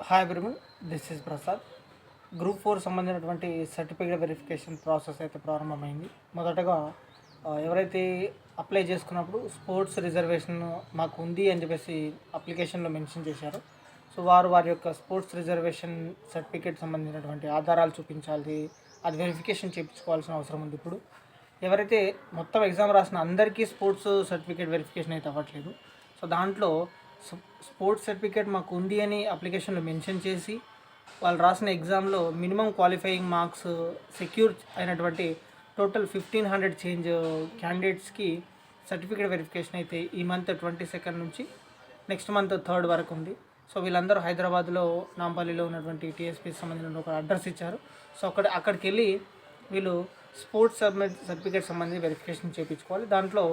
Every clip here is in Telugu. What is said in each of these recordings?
Hi everyone this is Prasad group four సంబంధించినటువంటి సర్టిఫికేట్ వెరిఫికేషన్ ప్రాసెస్ అయితే ప్రారంభమైంది. మొదటగా ఎవరైతే అప్లై చేసుకున్నప్పుడు స్పోర్ట్స్ రిజర్వేషన్ మాకు ఉంది అని చెప్పేసి అప్లికేషన్లో మెన్షన్ చేశారు. సో వారు వారి యొక్క స్పోర్ట్స్ రిజర్వేషన్ సర్టిఫికేట్ సంబంధించినటువంటి ఆధారాలు చూపించాలి అది వెరిఫికేషన్ చేయించుకోవాల్సిన అవసరం ఉంది ఇప్పుడు. ఎవరైతే మొత్తం ఎగ్జామ్ రాసిన అందరికీ స్పోర్ట్స్ సర్టిఫికేట్ వెరిఫికేషన్ అయితే అవ్వట్లేదు. సో దాంట్లో స్పోర్ట్స్ సర్టిఫికేట్ మాకు ఉంది అని అప్లికేషన్లో మెన్షన్ చేసి వాళ్ళు రాసిన ఎగ్జామ్లో మినిమం క్వాలిఫైయింగ్ మార్క్స్ సెక్యూర్ అయినటువంటి టోటల్ ఫిఫ్టీన్ హండ్రెడ్ చేంజ్ క్యాండిడేట్స్కి సర్టిఫికేట్ వెరిఫికేషన్ అయితే ఈ మంత్ ట్వంటీ సెకండ్ నుంచి నెక్స్ట్ మంత్ థర్డ్ వరకు ఉంది. సో వీళ్ళందరూ హైదరాబాద్లో నాంపల్లిలో ఉన్నటువంటి టీఎస్పీకి సంబంధించిన ఒక అడ్రస్ ఇచ్చారు. సో అక్కడ అక్కడికి వెళ్ళి వీళ్ళు స్పోర్ట్స్ సబ్మిట్ సర్టిఫికేట్ సంబంధించి వెరిఫికేషన్ చేయించుకోవాలి దాంట్లో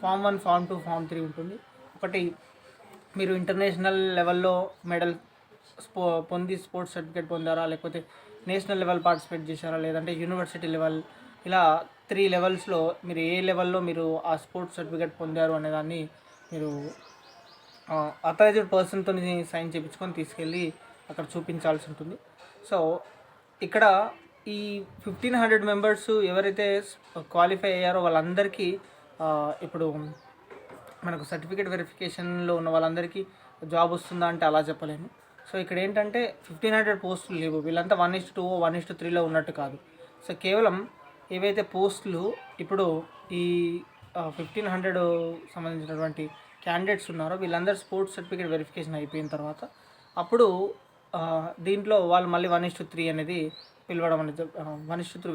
form one form two form three ఉంటుంది. ఒకటి మీరు ఇంటర్నేషనల్ లెవెల్లో మెడల్ స్పో పొంది స్పోర్ట్స్ సర్టిఫికేట్ పొందారా? లేకపోతే నేషనల్ లెవెల్ పార్టిసిపేట్ చేశారా? లేదంటే యూనివర్సిటీ లెవెల్ ఇలా త్రీ లెవెల్స్లో మీరు ఏ లెవెల్లో మీరు ఆ స్పోర్ట్స్ సర్టిఫికేట్ పొందారు అనే దాన్ని మీరు అథరైజ్డ్ పర్సన్తో సైన్ చేయించుకొని తీసుకెళ్ళి అక్కడ చూపించాల్సి ఉంటుంది. సో ఇక్కడ ఈ ఫిఫ్టీన్ హండ్రెడ్ మెంబర్స్ ఎవరైతే క్వాలిఫై అయ్యారో వాళ్ళందరికీ ఇప్పుడు మనకు సర్టిఫికేట్ వెరిఫికేషన్లో ఉన్న వాళ్ళందరికీ జాబ్ వస్తుందా అంటే అలా చెప్పలేము. సో ఇక్కడ ఏంటంటే ఫిఫ్టీన్ హండ్రెడ్ పోస్టులు లేవు. వీళ్ళంతా one is two one is త్రీలో ఉన్నట్టు కాదు. సో కేవలం ఏవైతే పోస్టులు ఇప్పుడు ఈ ఫిఫ్టీన్ హండ్రెడ్ సంబంధించినటువంటి క్యాండిడేట్స్ ఉన్నారో వీళ్ళందరూ స్పోర్ట్స్ సర్టిఫికేట్ వెరిఫికేషన్ అయిపోయిన తర్వాత అప్పుడు దీంట్లో వాళ్ళు మళ్ళీ వన్ ఇస్ త్రీ అనేది పిలవడం అనేది వన్ ఇస్ త్రీ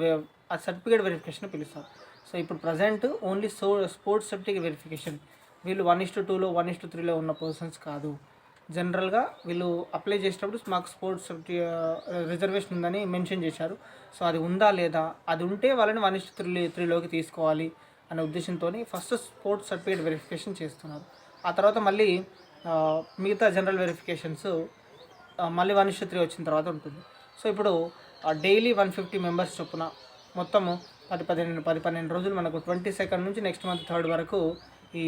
ఆ సర్టిఫికేట్ వెరిఫికేషన్ పిలుస్తారు. సో ఇప్పుడు present only so sports certificate verification వీళ్ళు వన్ ఇస్ టూలో వన్ ఇస్టు త్రీలో ఉన్న పర్సన్స్ కాదు. జనరల్గా వీళ్ళు అప్లై చేసేటప్పుడు మాకు స్పోర్ట్స్ రిజర్వేషన్ uh, ఉందని మెన్షన్ చేశారు. సో అది ఉందా లేదా? అది ఉంటే వాళ్ళని వన్ ఇస్టు త్రీ త్రీలోకి తీసుకోవాలి అనే ఉద్దేశంతో ఫస్ట్ స్పోర్ట్స్ సర్టిఫికేట్ వెరిఫికేషన్ చేస్తున్నారు. ఆ తర్వాత మళ్ళీ uh, మిగతా జనరల్ వెరిఫికేషన్స్ uh, మళ్ళీ వన్ ఇస్టు త్రీ వచ్చిన తర్వాత ఉంటుంది. సో ఇప్పుడు డైలీ వన్ ఫిఫ్టీ మెంబర్స్ చొప్పున మొత్తము పది పదిహేను పది పన్నెండు రోజులు మనకు ట్వంటీ సెకండ్ నుంచి నెక్స్ట్ మంత్ థర్డ్ వరకు ఈ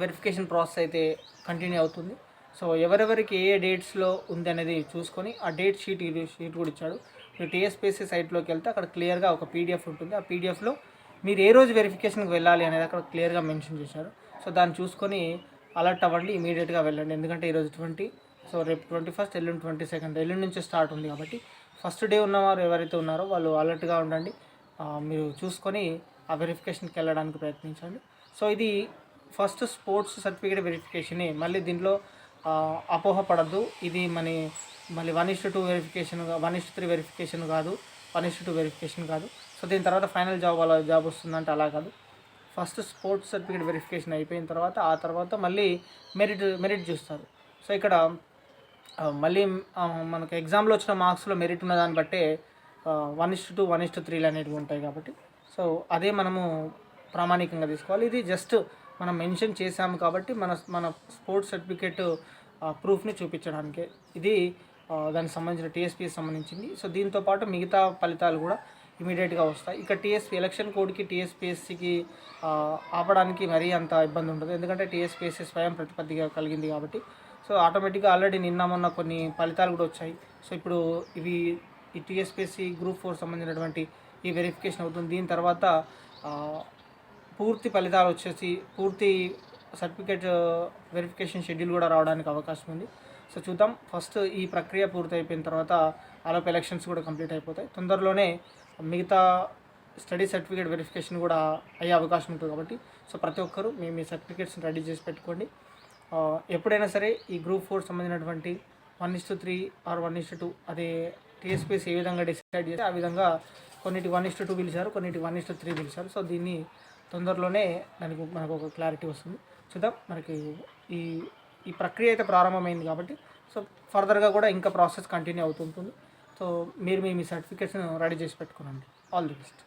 వెరిఫికేషన్ ప్రాసెస్ అయితే కంటిన్యూ అవుతుంది. సో ఎవరెవరికి ఏ ఏ డేట్స్లో ఉంది అనేది చూసుకొని ఆ డేట్ షీట్ షీట్ కూడా ఇచ్చాడు. మీరు టీఎస్పీసీ సైట్లోకి వెళ్తే అక్కడ క్లియర్గా ఒక పీడిఎఫ్ ఉంటుంది. ఆ పీడిఎఫ్లో మీరు ఏ రోజు వెరిఫికేషన్కి వెళ్ళాలి అనేది అక్కడ క్లియర్గా మెన్షన్ చేశారు. సో దాన్ని చూసుకొని అలర్ట్ అవ్వండి ఇమీడియట్గా వెళ్ళండి. ఎందుకంటే ఈరోజు ట్వంటీ సో రేపు ట్వంటీ ఫస్ట్ ఎల్లుండి ట్వంటీ సెకండ్. ఎల్లుండి నుంచి స్టార్ట్ ఉంది కాబట్టి ఫస్ట్ డే ఉన్నవారు ఎవరైతే ఉన్నారో వాళ్ళు అలర్ట్గా ఉండండి. మీరు చూసుకొని ఆ వెరిఫికేషన్కి వెళ్ళడానికి ప్రయత్నించండి. సో ఇది ఫస్ట్ స్పోర్ట్స్ సర్టిఫికేట్ వెరిఫికేషనే. మళ్ళీ దీంట్లో అపోహ అపోహపడద్దు ఇది మన మళ్ళీ one is to two verification one is to three verification కాదు. One is to two verification కాదు. సో దీని తర్వాత ఫైనల్ జాబ్ అలా జాబ్ వస్తుందంటే అలా కాదు. ఫస్ట్ స్పోర్ట్స్ సర్టిఫికేట్ వెరిఫికేషన్ అయిపోయిన తర్వాత ఆ తర్వాత మళ్ళీ మెరిట్ మెరిట్ చూస్తారు. సో ఇక్కడ మళ్ళీ మనకు ఎగ్జామ్లో వచ్చిన మార్క్స్లో మెరిట్ ఉన్న దాన్ని బట్టే one is to two one is త్రీలు అనేటివి ఉంటాయి కాబట్టి. సో అదే మనము ప్రామాణికంగా తీసుకోవాలి. ఇది జస్ట్ మనం మెన్షన్ చేసాము కాబట్టి మన మన స్పోర్ట్స్ సర్టిఫికేట్ ప్రూఫ్ని చూపించడానికి. ఇది దానికి సంబంధించిన టీఎస్పీ సంబంధించింది. సో దీంతో పాటు మిగతా ఫలితాలు కూడా ఇమీడియట్గా వస్తాయి. ఇక టీఎస్పీ ఎలక్షన్ కోడ్కి టీఎస్పీఎస్సికి ఆపడానికి మరీ అంత ఇబ్బంది ఉండదు. ఎందుకంటే టీఎస్పీఎస్సీ స్వయం ప్రతిపత్తిగా కలిగింది కాబట్టి. సో ఆటోమేటిక్గా ఆల్రెడీ నిన్న మొన్న కొన్ని ఫలితాలు కూడా వచ్చాయి. సో ఇప్పుడు ఇవి ఈ టీఎస్పీఎస్సీ గ్రూప్ ఫోర్ సంబంధించినటువంటి ఈ వెరిఫికేషన్ అవుతుంది. దీని తర్వాత పూర్తి ఫలితాలు వచ్చేసి పూర్తి సర్టిఫికేట్ వెరిఫికేషన్ షెడ్యూల్ కూడా రావడానికి అవకాశం ఉంది. సో చూద్దాం. ఫస్ట్ ఈ ప్రక్రియ పూర్తి అయిపోయిన తర్వాత ఆలోపు ఎలక్షన్స్ కూడా కంప్లీట్ అయిపోతాయి. తొందరలోనే మిగతా స్టడీ సర్టిఫికేట్ వెరిఫికేషన్ కూడా అయ్యే అవకాశం ఉంటుంది కాబట్టి సో ప్రతి ఒక్కరూ మీ మీ సర్టిఫికేట్స్ని రెడీ చేసి పెట్టుకోండి. ఎప్పుడైనా సరే ఈ గ్రూప్ ఫోర్ సంబంధించినటువంటి one is three or one is two అదే టీఎస్పీఎస్ ఏ విధంగా డిసైడ్ చేస్తే ఆ విధంగా కొన్నిటి వన్ ఇస్ టూ పిలిచారు కొన్నిటి వన్ ఇస్ త్రీ పిలిచారు. సో దీన్ని తొందరలోనే దానికి మనకు ఒక క్లారిటీ వస్తుంది. చూద్దాం మనకి ఈ ఈ ప్రక్రియ అయితే ప్రారంభమైంది కాబట్టి సో ఫర్దర్గా కూడా ఇంకా ప్రాసెస్ కంటిన్యూ అవుతుంటుంది. సో మీరు మీ మీ రెడీ చేసి పెట్టుకోనండి. All the best